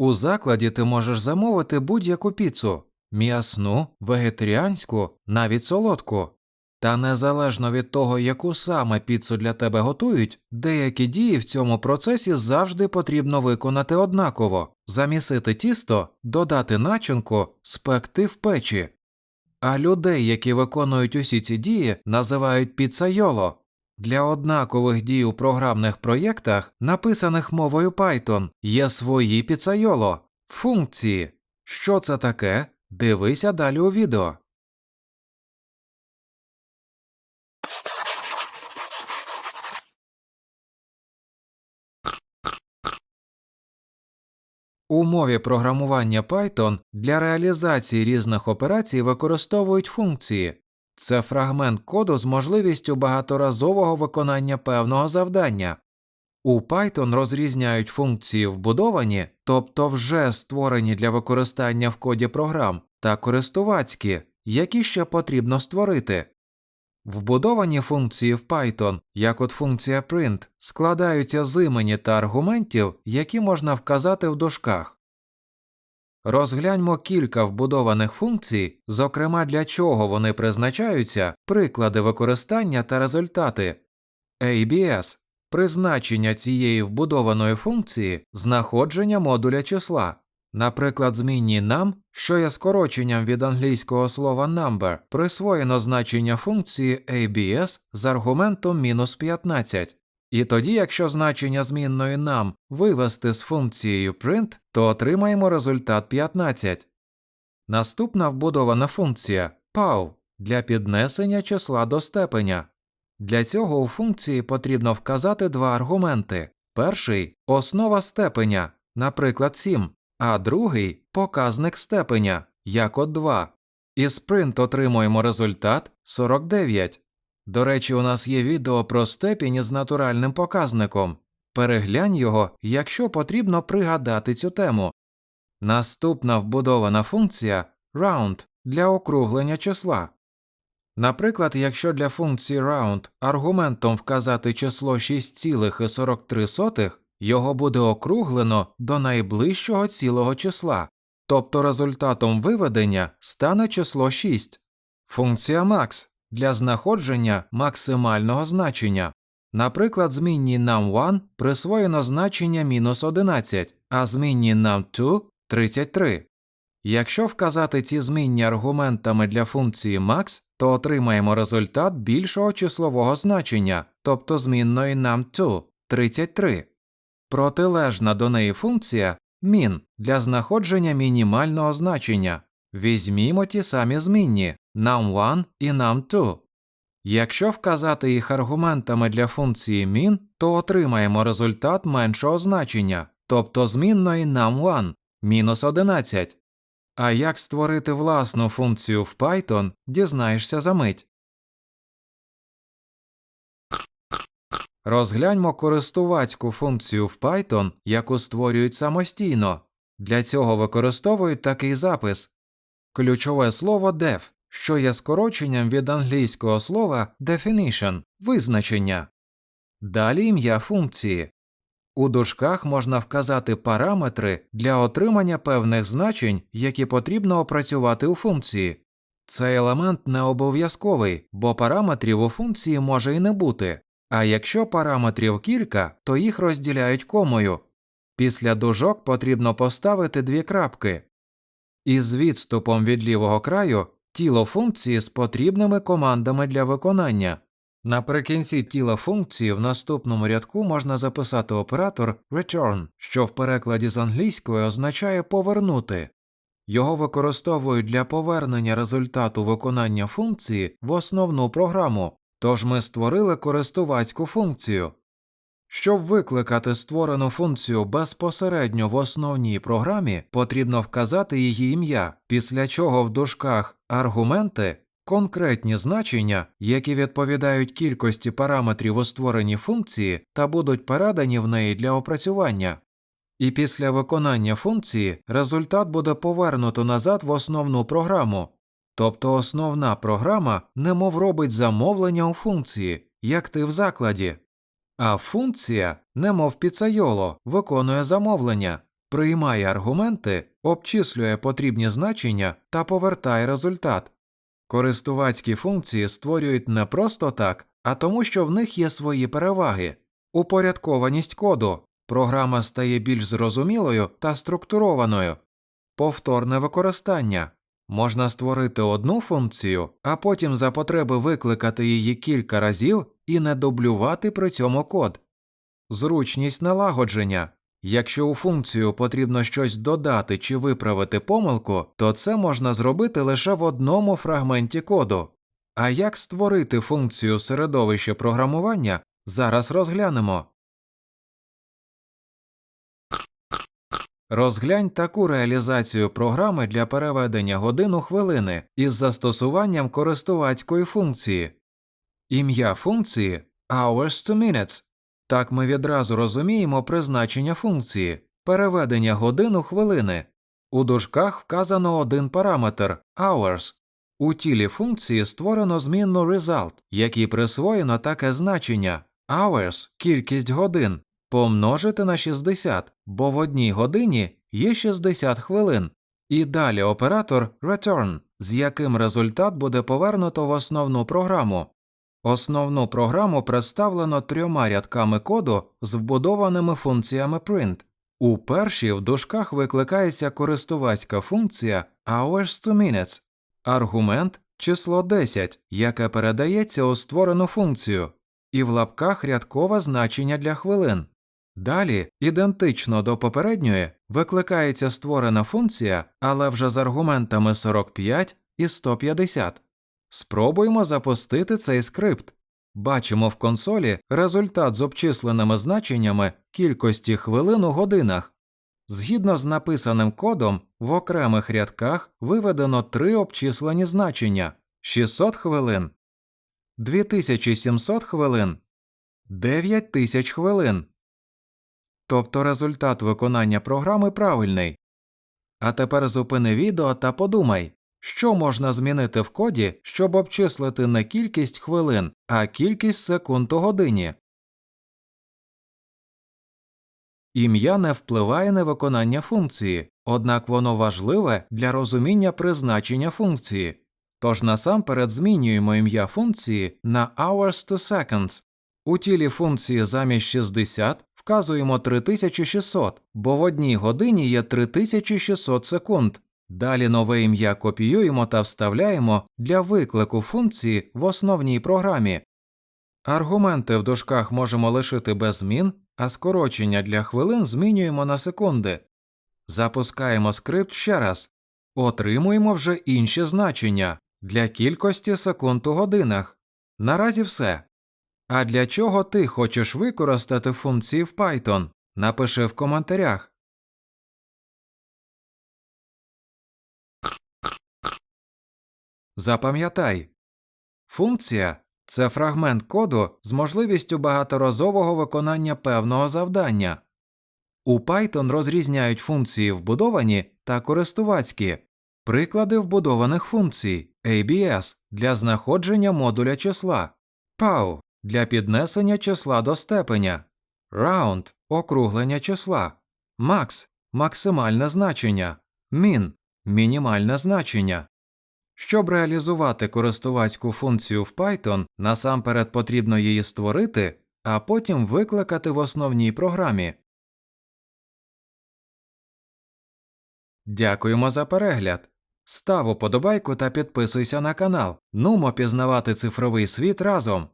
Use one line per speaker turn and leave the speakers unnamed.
У закладі ти можеш замовити будь-яку піцу м'ясну, вегетаріанську, навіть солодку. Та незалежно від того, яку саме піцу для тебе готують, деякі дії в цьому процесі завжди потрібно виконати однаково замісити тісто, додати начинку, спекти в печі. А людей, які виконують усі ці дії, називають піцайоло. Для однакових дій у програмних проєктах, написаних мовою Python, є свої піцайоло функції. Що це таке? Дивися далі у відео. У мові програмування Python для реалізації різних операцій використовують функції. Це фрагмент коду з можливістю багаторазового виконання певного завдання. У Python розрізняють функції вбудовані, тобто вже створені для використання в коді програм, та користувацькі, які ще потрібно створити. Вбудовані функції в Python, як от функція print, складаються з імені та аргументів, які можна вказати в дужках. Розгляньмо кілька вбудованих функцій, зокрема для чого вони призначаються, приклади використання та результати. ABS призначення цієї вбудованої функції знаходження модуля числа. Наприклад, змінній нам, що є скороченням від англійського слова number, присвоєно значення функції ABS з аргументом мінус 15. І тоді, якщо значення змінної нам вивести з функцією print, то отримаємо результат 15. Наступна вбудована функція POW для піднесення числа до степеня. Для цього у функції потрібно вказати два аргументи. Перший основа степеня, наприклад, 7, а другий показник степеня, як от 2. Із print отримуємо результат 49. До речі, у нас є відео про степінь із натуральним показником. Переглянь його, якщо потрібно пригадати цю тему. Наступна вбудована функція round для округлення числа. Наприклад, якщо для функції round аргументом вказати число 6,43, його буде округлено до найближчого цілого числа, тобто результатом виведення стане число 6. Функція max для знаходження максимального значення. Наприклад, змінній num1 присвоєно значення мінус 11, а змінній num2 – 33. Якщо вказати ці змінні аргументами для функції max, то отримаємо результат більшого числового значення, тобто змінної num2 – 33. Протилежна до неї функція min для знаходження мінімального значення. Візьмімо ті самі змінні num1 і num2. Якщо вказати їх аргументами для функції min, то отримаємо результат меншого значення, тобто змінної num1 мінус 11. А як створити власну функцію в Python, дізнаєшся за мить. Розгляньмо користувацьку функцію в Python, яку створюють самостійно. Для цього використовують такий запис ключове слово def, що є скороченням від англійського слова definition визначення. Далі ім'я функції. У дужках можна вказати параметри для отримання певних значень, які потрібно опрацювати у функції. Цей елемент не обов'язковий, бо параметрів у функції може і не бути. А якщо параметрів кілька, то їх розділяють комою. Після дужок потрібно поставити дві крапки. Із відступом від лівого краю тіло функції з потрібними командами для виконання. Наприкінці тіла функції в наступному рядку можна записати оператор return, що в перекладі з англійської означає повернути. Його використовують для повернення результату виконання функції в основну програму, тож ми створили користувацьку функцію. Щоб викликати створену функцію безпосередньо в основній програмі, потрібно вказати її ім'я, після чого в дужках аргументи конкретні значення, які відповідають кількості параметрів у створеній функції та будуть передані в неї для опрацювання. І після виконання функції результат буде повернуто назад в основну програму, тобто основна програма немов робить замовлення у функції, як ти в закладі, а функція, немов піцайоло, виконує замовлення. приймає аргументи, обчислює потрібні значення та повертає результат. Користувацькі функції створюють не просто так, а тому, що в них є свої переваги. Упорядкованість коду. Програма стає більш зрозумілою та структурованою. Повторне використання. Можна створити одну функцію, а потім за потреби викликати її кілька разів і не дублювати при цьому код. Зручність налагодження. Якщо у функцію потрібно щось додати чи виправити помилку, то це можна зробити лише в одному фрагменті коду. А як створити функцію середовища програмування, зараз розглянемо. Розглянь таку реалізацію програми для переведення годин у хвилини із застосуванням користувацької функції. Ім'я функції hours to minutes. Так ми відразу розуміємо призначення функції переведення годин у хвилини. У дужках вказано один параметр hours. У тілі функції створено змінну result, якій присвоєно таке значення hours – кількість годин, помножити на 60, бо в одній годині є 60 хвилин. І далі оператор return, з яким результат буде повернуто в основну програму. Основну програму представлено трьома рядками коду з вбудованими функціями print. У першій в дужках викликається користувацька функція hours to minutes, аргумент число 10, яке передається у створену функцію, і в лапках рядкове значення для хвилин. Далі, ідентично до попередньої, викликається створена функція, але вже з аргументами 45 і 150. Спробуємо запустити цей скрипт. Бачимо в консолі результат з обчисленими значеннями кількості хвилин у годинах. Згідно з написаним кодом, в окремих рядках виведено три обчислені значення 600 хвилин, 2700 хвилин, 9000 хвилин. Тобто результат виконання програми правильний. А тепер зупини відео та подумай, що можна змінити в коді, щоб обчислити не кількість хвилин, а кількість секунд у годині. Ім'я не впливає на виконання функції, однак воно важливе для розуміння призначення функції. Тож насамперед змінюємо ім'я функції на hours to seconds. У тілі функції замість 60 вказуємо 3600, бо в одній годині є 3600 секунд. Далі нове ім'я копіюємо та вставляємо для виклику функції в основній програмі. Аргументи в дужках можемо лишити без змін, а скорочення для хвилин змінюємо на секунди. Запускаємо скрипт ще раз. Отримуємо вже інші значення для кількості секунд у годинах. Наразі все. А для чого ти хочеш використати функції в Python? Напиши в коментарях. Запам'ятай, функція це фрагмент коду з можливістю багаторазового виконання певного завдання. У Python розрізняють функції вбудовані та користувацькі, приклади вбудованих функцій ABS для знаходження модуля числа, POW для піднесення числа до степеня, Round округлення числа, Max максимальне значення, Min мінімальне значення. Щоб реалізувати користувацьку функцію в Python, насамперед потрібно її створити, а потім викликати в основній програмі. Дякуємо за перегляд. Став уподобайку та підписуйся на канал. Нумо пізнавати цифровий світ разом.